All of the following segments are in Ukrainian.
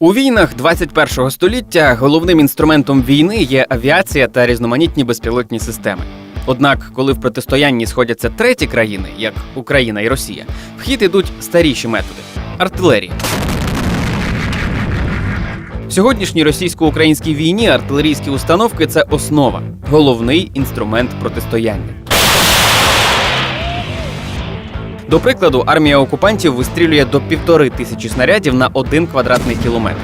У війнах 21-го століття головним інструментом війни є авіація та різноманітні безпілотні системи. Однак, коли в протистоянні сходяться треті країни, як Україна і Росія, в хід ідуть старіші методи артилерія. В сьогоднішній російсько-українській війні артилерійські установки це основа, головний інструмент протистояння. До прикладу, армія окупантів вистрілює до півтори тисячі снарядів на один квадратний кілометр.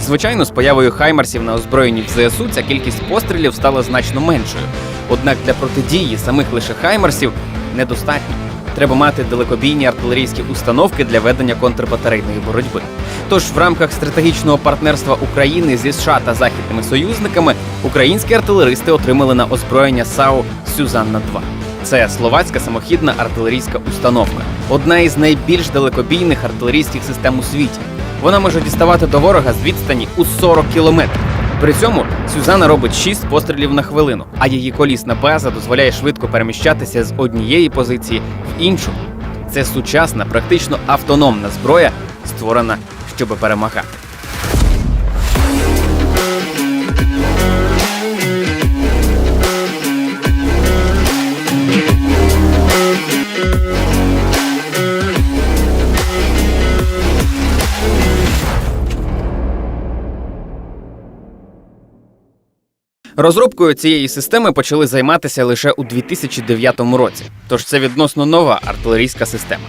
Звичайно, з появою хаймарсів на озброєнні в ЗСУ ця кількість пострілів стала значно меншою. Однак для протидії самих лише хаймарсів недостатньо. Треба мати далекобійні артилерійські установки для ведення контрбатарейної боротьби. Тож в рамках стратегічного партнерства України зі США та західними союзниками українські артилеристи отримали на озброєння САУ Сюзанна 2 це словацька самохідна артилерійська установка, одна із найбільш далекобійних артилерійських систем у світі. Вона може діставати до ворога з відстані у 40 кілометрів. При цьому Сюзана робить 6 пострілів на хвилину, а її колісна база дозволяє швидко переміщатися з однієї позиції в іншу. Це сучасна, практично автономна зброя, створена, щоб перемагати. Розробкою цієї системи почали займатися лише у 2009 році, тож це відносно нова артилерійська система.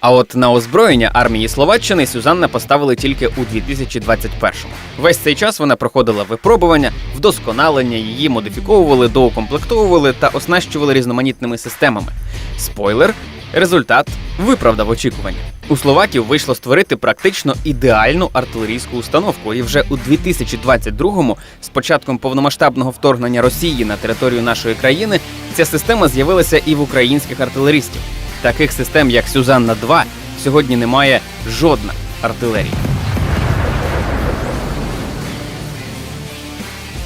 А от на озброєння армії Словаччини Сюзанна поставили тільки у 2021-му. Весь цей час вона проходила випробування, вдосконалення, її модифіковували, доукомплектовували та оснащували різноманітними системами. Спойлер, результат виправдав очікування. У словаків вийшло створити практично ідеальну артилерійську установку, і вже у 2022-му, з початком повномасштабного вторгнення Росії на територію нашої країни, ця система з'явилася і в українських артилеристів. Таких систем, як Сюзанна 2 сьогодні немає жодна артилерія.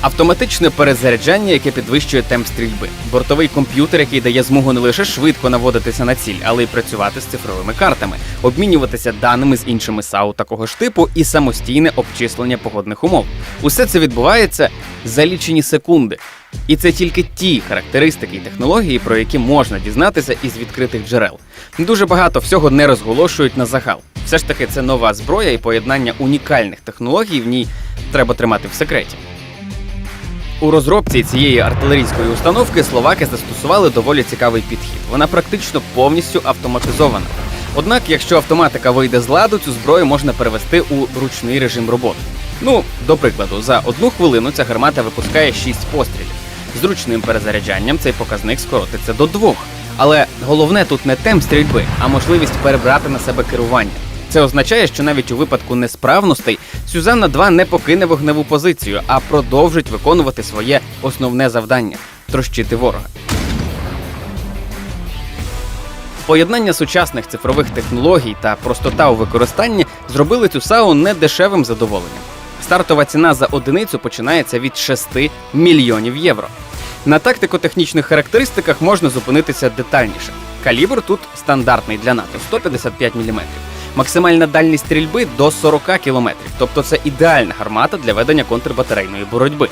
Автоматичне перезаряджання, яке підвищує темп стрільби, бортовий комп'ютер, який дає змогу не лише швидко наводитися на ціль, але й працювати з цифровими картами, обмінюватися даними з іншими САУ такого ж типу і самостійне обчислення погодних умов. Усе це відбувається за лічені секунди. І це тільки ті характеристики і технології, про які можна дізнатися із відкритих джерел. Дуже багато всього не розголошують на загал. Все ж таки, це нова зброя і поєднання унікальних технологій в ній треба тримати в секреті. У розробці цієї артилерійської установки словаки застосували доволі цікавий підхід. Вона практично повністю автоматизована. Однак, якщо автоматика вийде з ладу, цю зброю можна перевести у ручний режим роботи. Ну, до прикладу, за одну хвилину ця гармата випускає 6 пострілів. З ручним перезаряджанням цей показник скоротиться до двох. Але головне тут не темп стрільби, а можливість перебрати на себе керування. Це означає, що навіть у випадку несправностей Сюзанна 2 не покине вогневу позицію, а продовжить виконувати своє основне завдання трощити ворога. Поєднання сучасних цифрових технологій та простота у використанні зробили цю САУ недешевим задоволенням. Стартова ціна за одиницю починається від 6 мільйонів євро. На тактико-технічних характеристиках можна зупинитися детальніше. Калібр тут стандартний для НАТО 155 мм. Максимальна дальність стрільби до 40 км, тобто це ідеальна гармата для ведення контрбатарейної боротьби.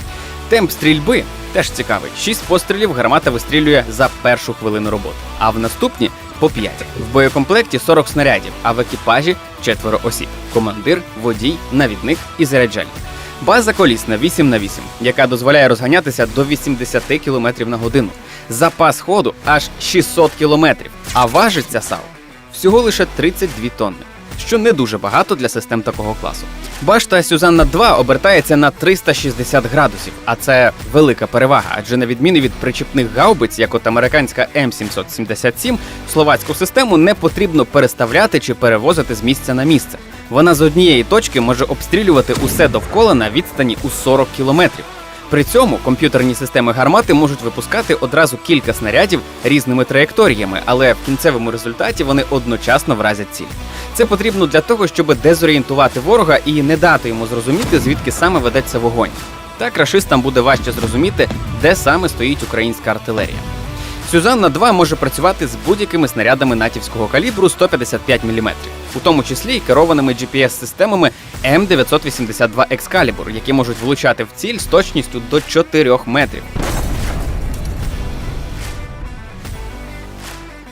Темп стрільби теж цікавий. 6 пострілів гармата вистрілює за першу хвилину роботи, а в наступні по 5. В боєкомплекті 40 снарядів, а в екіпажі четверо осіб: командир, водій, навідник і заряджальник. База колісна 8 на 8, яка дозволяє розганятися до 80 км на годину. Запас ходу аж 600 км, а важить ця САУ всього лише 32 тонни, що не дуже багато для систем такого класу. Башта Сюзанна 2 обертається на 360 градусів, а це велика перевага, адже на відміну від причіпних гаубиць, як от американська М777, словацьку систему не потрібно переставляти чи перевозити з місця на місце. Вона з однієї точки може обстрілювати усе довкола на відстані у 40 кілометрів. При цьому комп'ютерні системи гармати можуть випускати одразу кілька снарядів різними траєкторіями, але в кінцевому результаті вони одночасно вразять ціль. Це потрібно для того, щоб дезорієнтувати ворога і не дати йому зрозуміти, звідки саме ведеться вогонь. Так рашистам буде важче зрозуміти, де саме стоїть українська артилерія. Сюзанна 2 може працювати з будь-якими снарядами натівського калібру 155 мм, у тому числі й керованими GPS-системами М982 Excalibur, які можуть влучати в ціль з точністю до 4 метрів.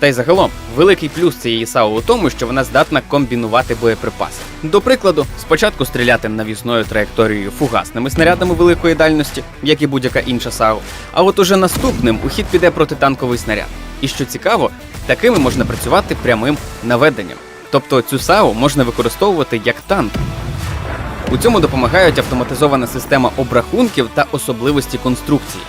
Та й загалом, великий плюс цієї САУ у тому, що вона здатна комбінувати боєприпаси. До прикладу, спочатку стріляти навісною траєкторією фугасними снарядами великої дальності, як і будь-яка інша САУ. А от уже наступним у хід піде протитанковий снаряд. І що цікаво, такими можна працювати прямим наведенням. Тобто цю САУ можна використовувати як танк. У цьому допомагають автоматизована система обрахунків та особливості конструкції.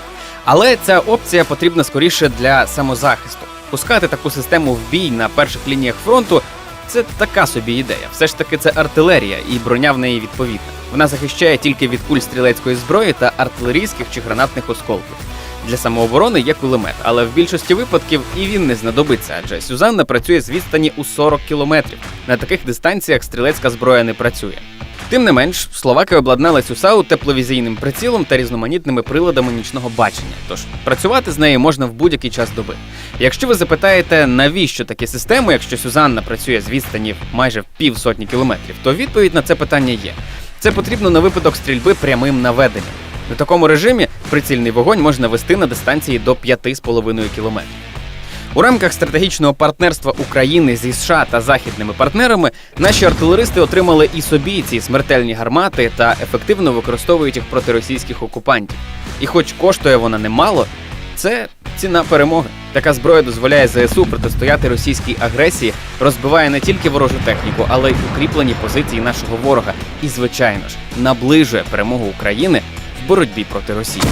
Але ця опція потрібна скоріше для самозахисту. Пускати таку систему в бій на перших лініях фронту це така собі ідея. Все ж таки це артилерія, і броня в неї відповідна. Вона захищає тільки від куль стрілецької зброї та артилерійських чи гранатних осколків. Для самооборони є кулемет, але в більшості випадків і він не знадобиться, адже Сюзанна працює з відстані у 40 кілометрів. На таких дистанціях стрілецька зброя не працює. Тим не менш, словаки обладнали цю САУ тепловізійним прицілом та різноманітними приладами нічного бачення. Тож працювати з нею можна в будь-який час доби. Якщо ви запитаєте, навіщо такі системи, якщо Сюзанна працює з відстані майже в півсотні кілометрів, то відповідь на це питання є. Це потрібно на випадок стрільби прямим наведенням. У такому режимі прицільний вогонь можна вести на дистанції до 5,5 кілометрів. У рамках стратегічного партнерства України зі США та західними партнерами наші артилеристи отримали і собі ці смертельні гармати та ефективно використовують їх проти російських окупантів. І хоч коштує вона немало, це ціна перемоги. Така зброя дозволяє ЗСУ протистояти російській агресії, розбиває не тільки ворожу техніку, але й укріплені позиції нашого ворога. І, звичайно ж, наближує перемогу України в боротьбі проти Росії.